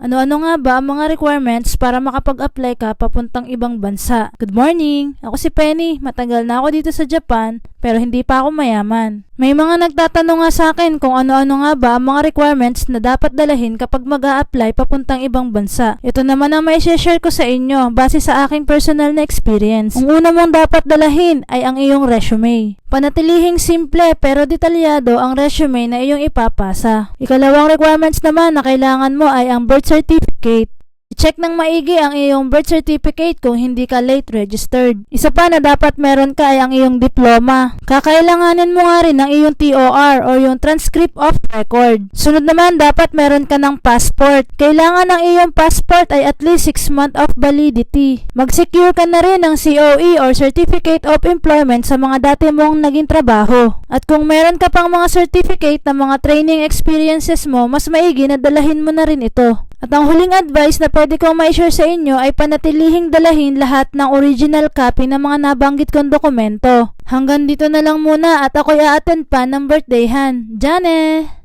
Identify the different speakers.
Speaker 1: Ano-ano nga ba ang mga requirements para makapag-apply ka papuntang ibang bansa? Good morning! Ako si Penny. Matagal na ako dito sa Japan, pero hindi pa ako mayaman. May mga nagtatanong nga sa akin kung ano-ano nga ba ang mga requirements na dapat dalahin kapag mag apply papuntang ibang bansa. Ito naman ang may share ko sa inyo base sa aking personal na experience. Ang una mong dapat dalahin ay ang iyong resume. Panatilihing simple pero detalyado ang resume na iyong ipapasa. Ikalawang requirements naman na kailangan mo ay ang birth certificate. I-check ng maigi ang iyong birth certificate kung hindi ka late registered. Isa pa na dapat meron ka ay ang iyong diploma. Kakailanganin mo nga rin ang iyong TOR or yung transcript of record. Sunod naman, dapat meron ka ng passport. Kailangan ng iyong passport ay at least 6 month of validity. Mag-secure ka na rin ng COE or Certificate of Employment sa mga dati mong naging trabaho. At kung meron ka pang mga certificate ng mga training experiences mo, mas maigi na dalahin mo na rin ito. At ang huling advice na pwede kong ma-share sa inyo ay panatilihing dalahin lahat ng original copy ng mga nabanggit kong dokumento. Hanggang dito na lang muna at ako'y a-attend pa ng birthdayhan. Jane!